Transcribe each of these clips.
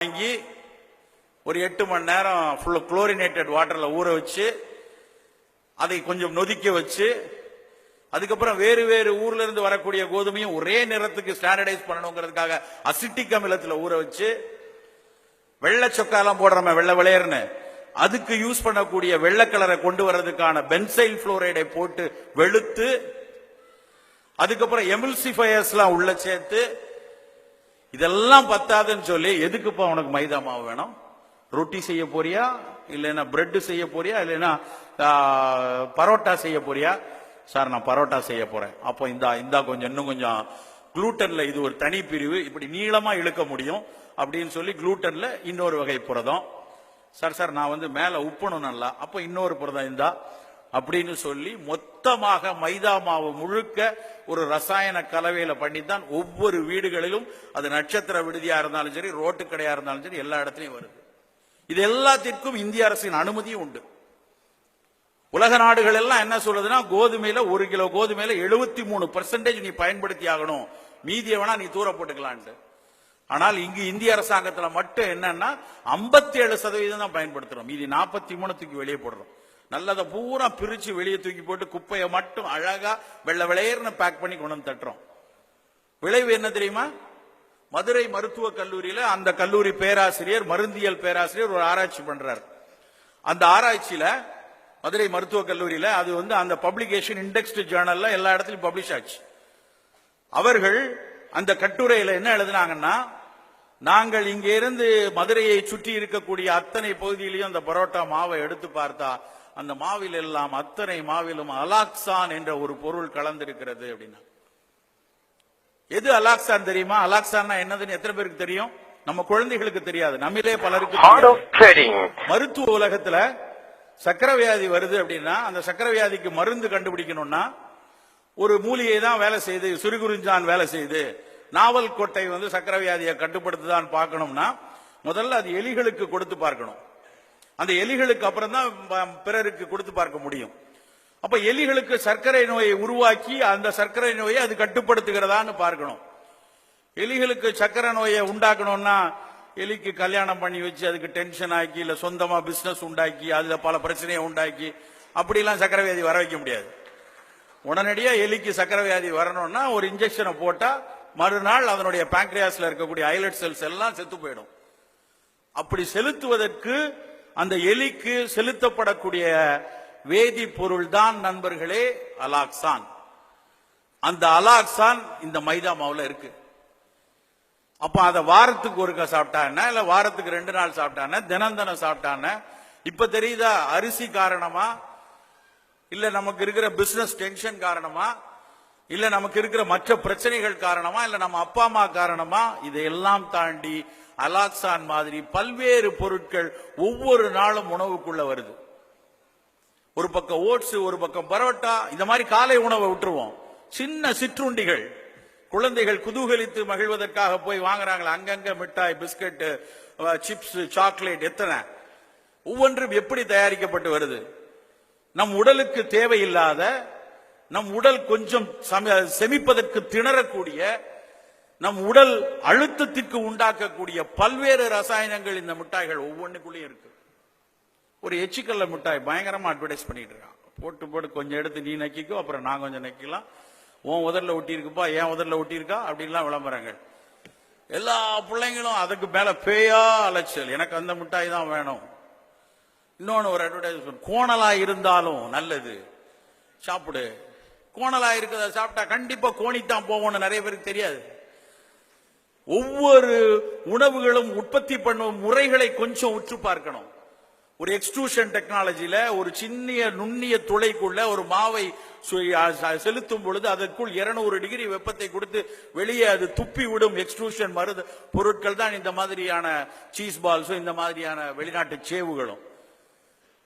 வாங்கி ஒரு எட்டு மணி நேரம் ஃபுல் குளோரினேட்டட் வாட்டரில் ஊற வச்சு அதை கொஞ்சம் நொதிக்க வச்சு அதுக்கப்புறம் வேறு வேறு ஊர்ல இருந்து வரக்கூடிய கோதுமையும் ஒரே நிறத்துக்கு ஸ்டாண்டர்டைஸ் பண்ணணுங்கிறதுக்காக அசிட்டிக் அமிலத்தில் ஊற வச்சு வெள்ளை சொக்காலாம் போடுறோமே வெள்ளை விளையர்னு அதுக்கு யூஸ் பண்ணக்கூடிய வெள்ளை கலரை கொண்டு வர்றதுக்கான பென்சைல் புளோரைடை போட்டு வெளுத்து அதுக்கப்புறம் எமில்சிஃபயர்ஸ்லாம் உள்ள சேர்த்து இதெல்லாம் பத்தாதுன்னு சொல்லி எதுக்குப்பா உனக்கு மைதா மாவு வேணும்? ரொட்டி செய்ய போறியா? இல்லைன்னா பிரெட் செய்ய போறியா? இல்லைன்னா பரோட்டா செய்ய போறியா? சார் நான் பரோட்டா செய்ய போறேன். அப்போ இந்த இந்த கொஞ்சம் இன்னும் கொஞ்சம் குளூட்டன்ல இது ஒரு தனி பிரிவு. இப்படி நீளமா இழுக்க முடியும் அப்படின்னு சொல்லி குளூட்டன்ல இன்னொரு வகை புரதம். சார் சார் நான் வந்து மேல உப்பணும் நல்லா. அப்போ இன்னொரு புரதம் இந்தா. அப்படின்னு சொல்லி மொத்தமாக மைதா மாவு முழுக்க ஒரு ரசாயன கலவையில பண்ணித்தான் ஒவ்வொரு வீடுகளிலும் அது நட்சத்திர விடுதியா இருந்தாலும் சரி ரோட்டு கடையா இருந்தாலும் சரி எல்லா இடத்துலையும் வருது. இது எல்லாத்திற்கும் இந்திய அரசின் அனுமதியும் உண்டு. உலக நாடுகள் எல்லாம் என்ன சொல்லுதுன்னா கோதுமையில ஒரு கிலோ கோதுமையில எழுபத்தி மூணு பர்சன்டேஜ் நீ பயன்படுத்தி ஆகணும். மீதியை வேணா நீ தூர போட்டுக்கலான்ட்டு. ஆனால் இங்கு இந்திய அரசாங்கத்தில் மட்டும் என்னன்னா 57% ஏழு சதவீதம் தான் பயன்படுத்துறோம். மீதி நாற்பத்தி மூணு தூக்கி வெளியே போடுறோம். நல்லதை பூரா பிரிச்சு வெளியே தூக்கி போட்டு குப்பையை மட்டும் அழகா வெள்ளை விளையர்னு பேக் பண்ணி கொண்டு வந்து தட்டுறோம். விளைவு என்ன தெரியுமா? மதுரை மருத்துவக் கல்லூரியில அந்த கல்லூரி பேராசிரியர் மருந்தியல் பேராசிரியர் ஒரு ஆராய்ச்சி பண்றார். அந்த ஆராய்ச்சியில மதுரை மருத்துவக் கல்லூரியில அது வந்து அந்த பப்ளிகேஷன் இண்டெக்ஸ்ட் ஜேர்னல்ல எல்லா இடத்துலயும் பப்ளிஷ் ஆச்சு. அவர்கள் அந்த கட்டுரையில என்ன எழுதினாங்கன்னா நாங்கள் இங்கிருந்து மதுரையை சுற்றி இருக்கக்கூடிய அத்தனை பகுதியிலையும் அந்த பரோட்டா மாவை எடுத்து பார்த்தா அந்த மாவில் எல்லாம் அத்தனை மாவிலும் அலாக்சான் என்ற ஒரு பொருள் கலந்திருக்கிறது அப்படின்னா. எது அலாக்சான் தெரியுமா? அலாக்சான்னா என்னதுன்னு எத்தனை பேருக்கு தெரியும்? நம்ம குழந்தைகளுக்கு தெரியாது. நம்மிலே பலருக்கு. மருத்துவ உலகத்துல சக்கரை வியாதி வருது அப்படின்னா அந்த சக்கரை வியாதிக்கு மருந்து கண்டுபிடிக்கணும்னா ஒரு மூலிகை தான் வேலை செய்யுது சுருகுறிஞ்சான் வேலை செய்யுது. நாவல் கொட்டை வந்து சக்கரை வியாதியை கட்டுப்படுத்துதான் பார்க்கணும்னா முதல்ல அது எலிகளுக்கு கொடுத்து பார்க்கணும். அந்த எலிகளுக்கு அப்புறம் தான் பிறருக்கு கொடுத்து பார்க்க முடியும். அப்ப எலிகளுக்கு சர்க்கரை நோயை உருவாக்கி அந்த சர்க்கரை நோயை அது கட்டுப்படுத்துகிறதான்னு பார்க்கணும். எலிகளுக்கு சர்க்கரை நோயை உண்டாக்கணும்னா எலிக்கு கல்யாணம் பண்ணி வச்சு அதுக்கு டென்ஷன் ஆக்கி இல்ல சொந்தமா பிசினஸ் உண்டாக்கி அதுல பல பிரச்சனையை உண்டாக்கி அப்படிலாம் சக்கரை வியாதி வர வைக்க முடியாது. உடனடியா எலிக்கு சக்கரை வியாதி வரணும்னா ஒரு இன்ஜெக்ஷனை போட்டா மறுநாள் அதனுடைய பேங்க்ரியாஸில் இருக்கக்கூடிய ஐலட் செல்ஸ் எல்லாம் செத்து போயிடும். அப்படி செலுத்துவதற்கு அந்த எலிக்கு செலுத்தப்படக்கூடிய வேதிப்பொருள் தான் நண்பர்களே அலாக்சான். அந்த அலாக்சான் இந்த மைதா மாவுல இருக்கு. அப்ப அதை வாரத்துக்கு ஒருக்கா சாப்பிட்டான இல்ல வாரத்துக்கு ரெண்டு நாள் சாப்பிட்டான தினம் தினம் சாப்பிட்டான இப்ப தெரியுதா அரிசி காரணமா? இல்ல நமக்கு இருக்கிற பிசினஸ் டென்ஷன் காரணமா? இல்ல நமக்கு இருக்கிற மற்ற பிரச்சனைகள் காரணமா இல்ல நம்ம அப்பா அம்மா காரணமா இதையெல்லாம் தாண்டி அலாக்சான் மாதிரி பல்வேறு பொருட்கள் ஒவ்வொரு நாளும் உணவுக்குள்ள வருது. ஒரு பக்கம் ஓட்ஸ் ஒரு பக்கம் பரோட்டா இந்த மாதிரி காலை உணவை விட்டுருவோம். சின்ன சிற்றுண்டிகள். குழந்தைகள் குதூகலித்து மகிழ்வதற்காக போய் வாங்குறாங்களா அங்கங்க மிட்டாய் பிஸ்கட் சிப்ஸ் சாக்லேட் எத்தனை. ஒவ்வொன்றும் எப்படி தயாரிக்கப்பட்டு வருது? நம் உடலுக்கு தேவையில்லாத நம் உடல் கொஞ்சம் செமிப்பதற்கு திணறக்கூடிய நம் உடல் அழுத்தத்திற்கு உண்டாக்கக்கூடிய பல்வேறு ரசாயனங்கள் இந்த மிட்டாய்கள் ஒவ்வொன்றுக்குள்ளேயும் இருக்கு. ஒரு எச்சிக்கல்ல மிட்டாய் பயங்கரமா அட்வர்டைஸ் பண்ணிட்டு இருக்கான். போட்டு போட்டு கொஞ்சம் எடுத்து நீ நக்கிக்கோ அப்புறம் நான் கொஞ்சம் நக்கிக்கலாம். உன் உதரில் ஒட்டியிருக்குப்பா என் உதரில் ஒட்டியிருக்கா? அப்படின்லாம் விளம்பரங்கள். எல்லா பிள்ளைங்களும் அதுக்கு மேல பேயா அலைச்சல். எனக்கு அந்த மிட்டாய் தான் வேணும். இன்னொன்று ஒரு அட்வர்டைஸ்மெண்ட் கோணலா இருந்தாலும் நல்லது. சாப்பிடு. கோணலா இருக்கிறத சாப்பிட்டா கண்டிப்பா கோணித்தான் போவோம்னு நிறைய பேருக்கு தெரியாது. ஒவ்வொரு உணவுகளும் உற்பத்தி பண்ணும் முறைகளை கொஞ்சம் உற்று பார்க்கணும். ஒரு எக்ஸ்ட்ரூஷன் டெக்னாலஜியில ஒரு சின்ன நுண்ணிய துளைக்குள்ள ஒரு மாவை செலுத்தும் பொழுது அதற்குள் 200 டிகிரி வெப்பத்தை கொடுத்து வெளியே அது துப்பி விடும் எக்ஸ்ட்ரூஷன் மருந்து பொருட்கள் தான் இந்த மாதிரியான சீஸ் பால்ஸும் இந்த மாதிரியான வெளிநாட்டு சேவுகளும்.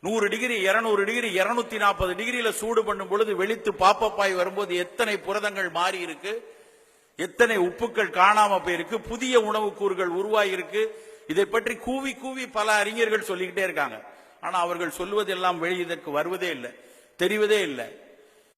நூறு டிகிரி 200 டிகிரி 240 நாற்பது டிகிரியில சூடு பண்ணும் பொழுது வெளித்து பாப்பப்பாய் வரும்போது எத்தனை புரதங்கள் மாறி இருக்கு? எத்தனை உப்புக்கள் காணாம போயிருக்கு? புதிய உணவு கூறுகள் உருவாகியிருக்கு இதை பற்றி கூவி கூவி பல அறிஞர்கள் சொல்லிக்கிட்டே இருக்காங்க. ஆனா அவர்கள் சொல்வதெல்லாம் வெளி இதற்கு வருவதே இல்லை தெரிவதே இல்லை.